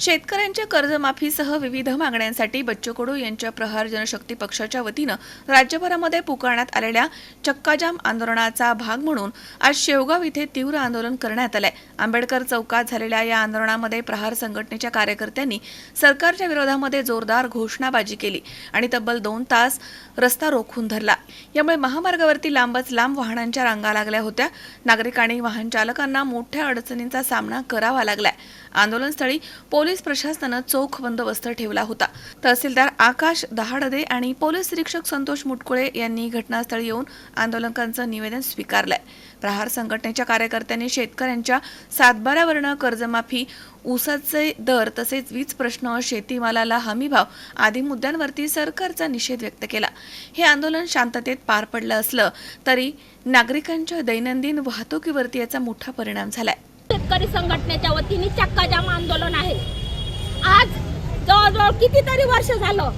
शेतकऱ्यांच्या कर्जमाफीसह विविध मागण्यांसाठी बच्चू कडू यांच्या प्रहार जनशक्ती पक्षाच्या वतीनं राज्यभरामध्ये पुकारण्यात आलेल्या चक्काजाम आंदोलनाचा भाग म्हणून आज शेवगाव इथे तीव्र आंदोलन करण्यात आलंय. आंबेडकर चौकात झालेल्या या आंदोलनामध्ये प्रहार संघटनेच्या कार्यकर्त्यांनी सरकारच्या विरोधामध्ये जोरदार घोषणाबाजी केली आणि तब्बल दोन तास रस्ता रोखून धरला. यामुळे महामार्गावरती लांबच लांब वाहनांच्या रांगा लागल्या होत्या. नागरिक आणि वाहन चालकांना मोठ्या अडचणींचा सामना करावा लागलाय. आंदोलनस्थळी पोलीस पोलीस प्रशासनानं चोख बंदोबस्त ठेवला होता. तहसीलदार आकाश दहाडदे आणि पोलीस निरीक्षक संतोष मुटकुळे यांनी घटनास्थळी येऊन आंदोलकांचं निवेदन स्वीकारलंय. प्रहार संघटनेच्या कार्यकर्त्यांनी शेतकऱ्यांच्या सातबाऱ्यावरनं कर्जमाफी ऊसाचे दर तसेच वीज प्रश्न शेतीमालाला हमीभाव आदी मुद्द्यांवरती सरकारचा निषेध व्यक्त केला. हे आंदोलन शांततेत पार पडलं असलं तरी नागरिकांच्या दैनंदिन वाहतुकीवरती याचा मोठा परिणाम झालाय. शेतकरी संघटनेच्या वतीने चक्काजाम आंदोलन आहे. आज जवळजवळ कितीतरी वर्ष झालं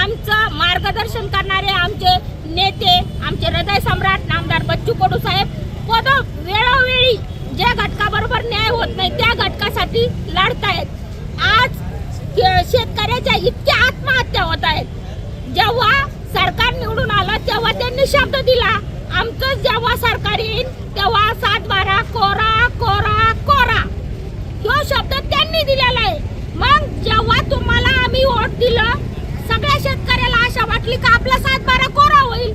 आमचं मार्गदर्शन करणारे आमचे नेते आमचे हृदय सम्राट नामदार बच्चू कडू साहेब पद वेळोवेळी ज्या घटकाबरोबर न्याय होत नाही त्या घटकासाठी लढतायत आज के- शेतकऱ्याच्या इतक्या आत्महत्या होत आहेत जेव्हा सरकार निवडून आलं तेव्हा त्यांनी शब्द दिला आमचं जेव्हा सरकार येईल तेव्हा सात बारा कोरा कोरा कोरा ह्यो शब्द त्यांनी दिलेला आहे मग जेव्हा तुम्हाला आम्ही वोट दिलं सगळ्या शेतकऱ्याला आशा वाटली का आपला सात बारा कोरा होईल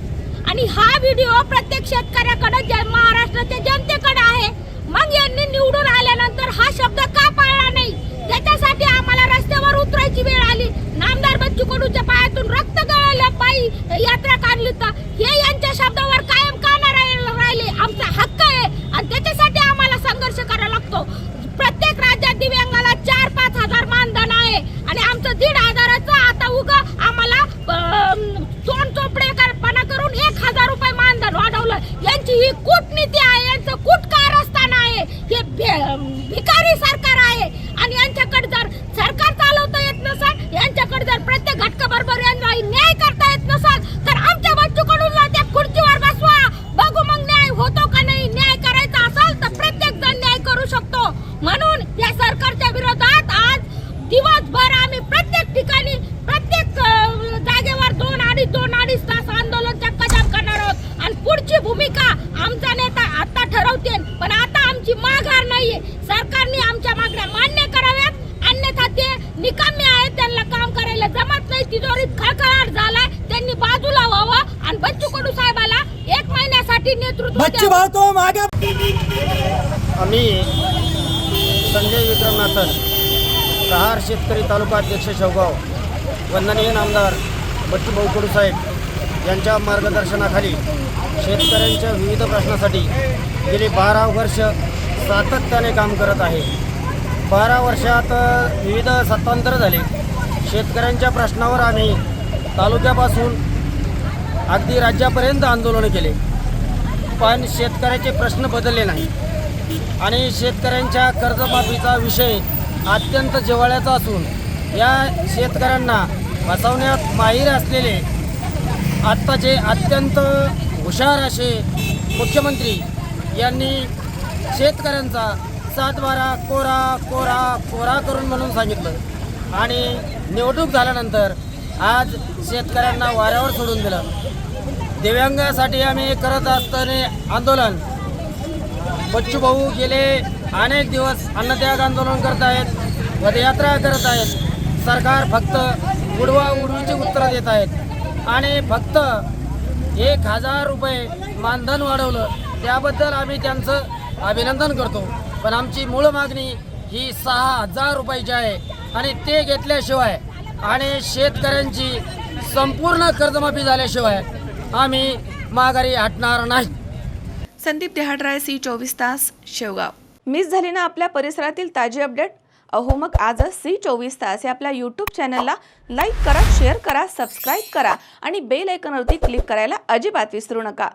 आणि हा व्हिडिओ प्रत्येक शेतकऱ्याकडे महाराष्ट्राच्या जनतेकडे आहे. मग यांनी निवडून आल्यानंतर हा शब्द का पाळला नाही? त्याच्यासाठी आम्हाला रस्त्यावर उतरायची वेळ आली. नामदार बच्चू कडूच्या पायातून रक्त गळलं पायी यात्रा काढली तर हे यांच्या शब्दावर कायम का नाही राहिले- आमचा हक्क आहे. आणि त्याच्यासाठी आम्हाला संघर्ष करावा लागतो. प्रत्येक राज्यात दिव्यांगाला चार पाच हजार मानधन आहे. आणि आमचं दीड हजाराचं आता उग आम्हाला तोंड चोपडे हजार रुपये मानधन वाढवलं. यांची ही कूटनीती आहे यांचं कूट कारस्थान आहे. हे भे- सरकार आहे आणि यांच्याकडे जर सरकार चालवता येत नसेल यांच्याकडे जर प्रत्येक घटकाबरोबर यांना न्याय करता येत नसेल तर आमच्या बच्चूकडून त्या खुर्चीवर बसवा बघू मग न्याय होतो का नाही न्याय करायचा असेल तर प्रत्येक जण न्याय करू शकतो म्हणून या सरकारच्या विरोधात आज दिवसभर आम्ही प्रत्येक ठिकाणी प्रत्येक अं, जागेवर दोन अडीच दोन अडीच तास आंदोलन चक्काजाम करणार आहोत आणि पुढची भूमिका आमचा नेता आता ठरवते पण आता आमची माघार नाहीये सरकारने आमच्या मागण्या मान्य कराव्यात अन्यथा ते निकामी आहेत त्यांना काम करायला जमत नाही तिजोरीत खळखळाट झालाय. त्यांनी बाजूला व्हावं आणि बच्चू कडू साहेबाला एक महिन्यासाठी नेतृत्व बच्चू द्यावं. भाऊ तो मागे. आम्ही संजय विक्रमनाथन प्रहार शेतकरी तालुका अध्यक्ष शेवगाव वंदनीय नामदार बच्चू भाऊ कडू साहेब यांच्या मार्गदर्शनाखाली शेतकऱ्यांच्या विविध प्रश्नासाठी गेली बारा वर्ष सातत्याने काम करत आहे. बारा वर्षात विविध सत्तांतर झाले. शेतकऱ्यांच्या प्रश्नावर आम्ही तालुक्यापासून अगदी राज्यापर्यंत आंदोलन केले. पण शेतकऱ्याचे प्रश्न बदलले नाही आणि शेतकऱ्यांच्या कर्जमाफीचा विषय अत्यंत जिव्हाळ्याचा असून या शेतकऱ्यांना फसवण्यात माहीर असलेले आत्ताचे अत्यंत हुशार असे मुख्यमंत्री यांनी शेतकऱ्यांचा सातबारा कोरा कोरा कोरा करून म्हणून सांगितलं. आणि निवडणूक झाल्यानंतर आज शेतकऱ्यांना वाऱ्यावर सोडून दिलं. दिव्यांगासाठी आम्ही करत असताना आंदोलन. बच्चू भाऊ गेले अनेक दिवस अन्नत्याग आंदोलन करत आहेत पदयात्रा करत आहेत. सरकार फक्त उडवा उडवीची उत्तरं देत आहेत. आणि फक्त एक हजार रुपये मानधन वाढवलं त्याबद्दल आम्ही त्यांचं अभिनंदन करतो. पण आमची मूळ मागणी ही सहा हजार रुपयाची आहे. आणि ते घेतल्याशिवाय आणि शेतकऱ्यांची संपूर्ण कर्जमाफी झाल्याशिवाय आम्ही माघारी हटणार नाही. संदीप देहाडराय सी चोवीस तास शेवगाव. मिस झाली ना आपल्या परिसरातील ताजी अपडेट? अहो मग आजच सी चोवीस तास या आपल्या यूट्यूब चॅनलला लाईक करा शेअर करा सबस्क्राईब करा आणि बेल आयकॉनवरती क्लिक करायला अजिबात विसरू नका.